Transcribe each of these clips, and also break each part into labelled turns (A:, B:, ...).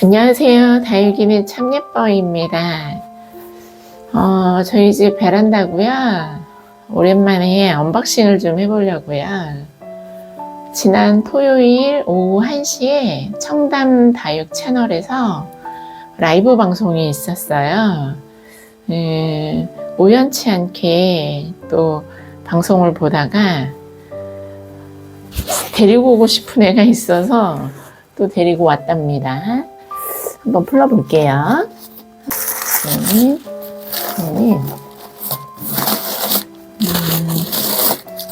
A: 안녕하세요. 다육이는 참 예뻐입니다. 어, 저희 집 베란다고요. 오랜만에 언박싱을 좀 해보려고요. 지난 토요일 오후 1시에 청담 다육 채널에서 라이브 방송이 있었어요. 음, 우연치 않게 또 방송을 보다가 데리고 오고 싶은 애가 있어서 또 데리고 왔답니다. 한번 풀어볼게요. 네, 네. 음,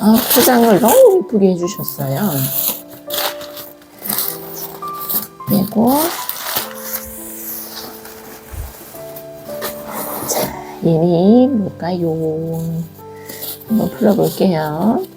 A: 아, 포장을 너무 예쁘게 해주셨어요. 그리고 자, 얘는 뭘까요? 한번 풀어볼게요.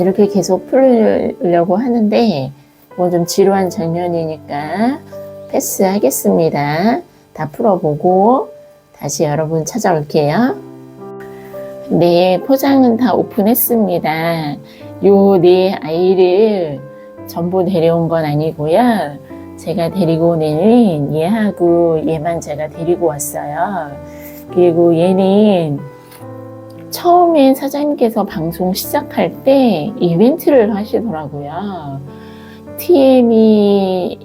A: 이렇게 계속 풀려고 하는데 뭐 좀 지루한 장면이니까 패스하겠습니다. 다 풀어보고 다시 여러분 찾아올게요. 네, 포장은 다 오픈했습니다. 요 네 아이를 전부 데려온 건 아니고요. 제가 데리고 온 애는 얘하고 얘만 제가 데리고 왔어요. 그리고 얘는 처음에 사장님께서 방송 시작할 때 이벤트를 하시더라고요. TM이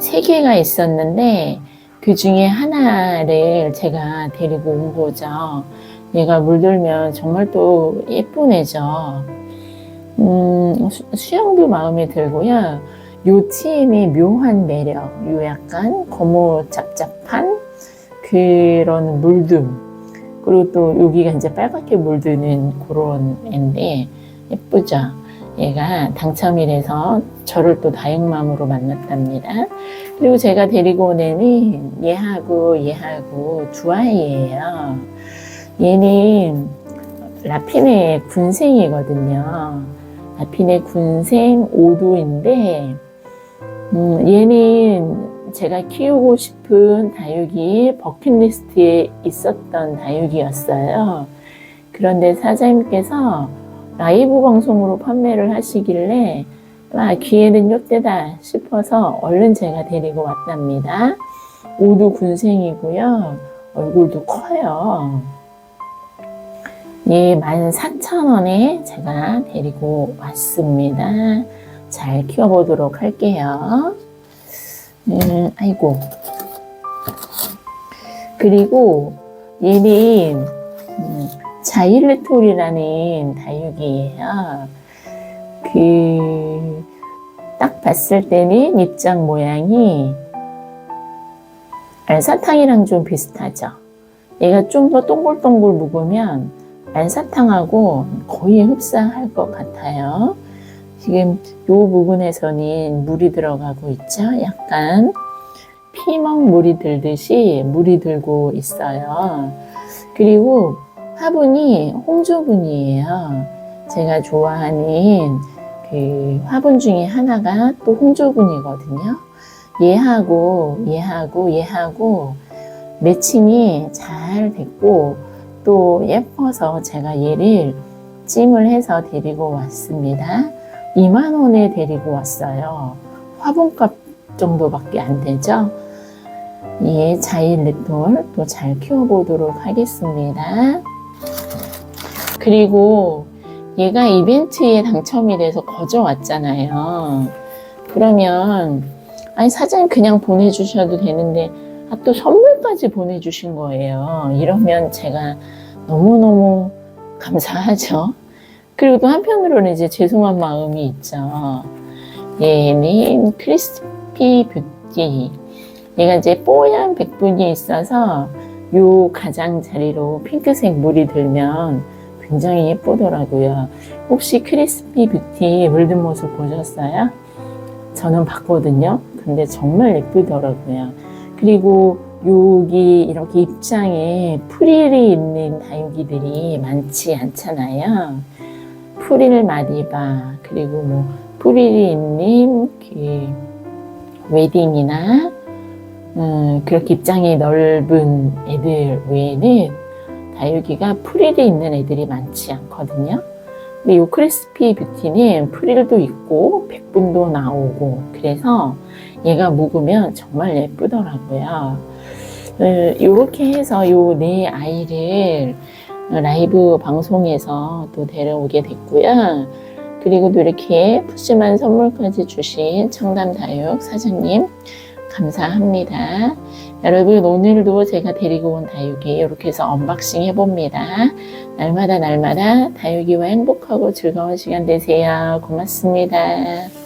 A: 세 개가 있었는데 그 중에 하나를 제가 데리고 온 거죠. 얘가 물들면 정말 또 예쁜 애죠. 음, 수- 수영도 마음에 들고요. 요 TM의 묘한 매력, 요 약간 거무잡잡한 그런 물듦. 그리고 또 여기가 이제 빨갛게 물드는 그런 애인데 예쁘죠? 얘가 당첨이 돼서 저를 또 다육맘으로 만났답니다. 그리고 제가 데리고 온 애는 얘하고 얘하고 두 아이예요. 얘는 라핀의 군생이거든요. 라핀의 군생 5도인데 음, 얘는 제가 키우고 싶은 다육이 버킷리스트에 있었던 다육이었어요. 그런데 사장님께서 라이브 방송으로 판매를 하시길래 아, 기회는 요때다 싶어서 얼른 제가 데리고 왔답니다. 모두 군생이고요. 얼굴도 커요. 예, 14,000원에 제가 데리고 왔습니다. 잘 키워보도록 할게요. 음, 아이고. 그리고 얘는 음, 자일레톨이라는 다육이에요. 그, 딱 봤을 때는 입장 모양이 알사탕이랑 좀 비슷하죠. 얘가 좀 더 동글동글 묵으면 알사탕하고 거의 흡사할 것 같아요. 지금 이 부분에서는 물이 들어가고 있죠. 약간 피멍 물이 들듯이 물이 들고 있어요. 그리고 화분이 홍조분이에요. 제가 좋아하는 그 화분 중에 하나가 또 홍조분이거든요. 얘하고 얘하고 얘하고 매칭이 잘 됐고 또 예뻐서 제가 얘를 찜을 해서 데리고 왔습니다. 2만 원에 데리고 왔어요. 화분값 정도밖에 안 되죠. 예, 자일레톨 또 잘 키워보도록 하겠습니다. 그리고 얘가 이벤트에 당첨이 돼서 거저 왔잖아요. 그러면 아니 사장님 그냥 보내주셔도 되는데 아, 또 선물까지 보내주신 거예요. 이러면 제가 너무너무 감사하죠. 그리고 또 한편으로는 이제 죄송한 마음이 있죠. 얘는 크리스피 뷰티. 얘가 이제 뽀얀 백분이 있어서 요 가장자리로 핑크색 물이 들면 굉장히 예쁘더라고요. 혹시 크리스피 뷰티 물든 모습 보셨어요? 저는 봤거든요. 근데 정말 예쁘더라고요. 그리고 여기 이렇게 입장에 프릴이 있는 다육이들이 많지 않잖아요. 프릴 마디바 그리고 뭐 프리리님 그 웨딩이나 음, 그렇게 입장이 넓은 애들 외에는 다육이가 프릴이 있는 애들이 많지 않거든요. 근데 이 크리스피 뷰티는 프릴도 있고 백분도 나오고 그래서 얘가 묵으면 정말 예쁘더라고요. 이렇게 해서 요 네 아이를 라이브 방송에서 또 데려오게 됐고요. 그리고 또 이렇게 푸짐한 선물까지 주신 청담다육 사장님 감사합니다. 여러분 오늘도 제가 데리고 온 다육이 이렇게 해서 언박싱 해봅니다. 날마다 날마다 다육이와 행복하고 즐거운 시간 되세요. 고맙습니다.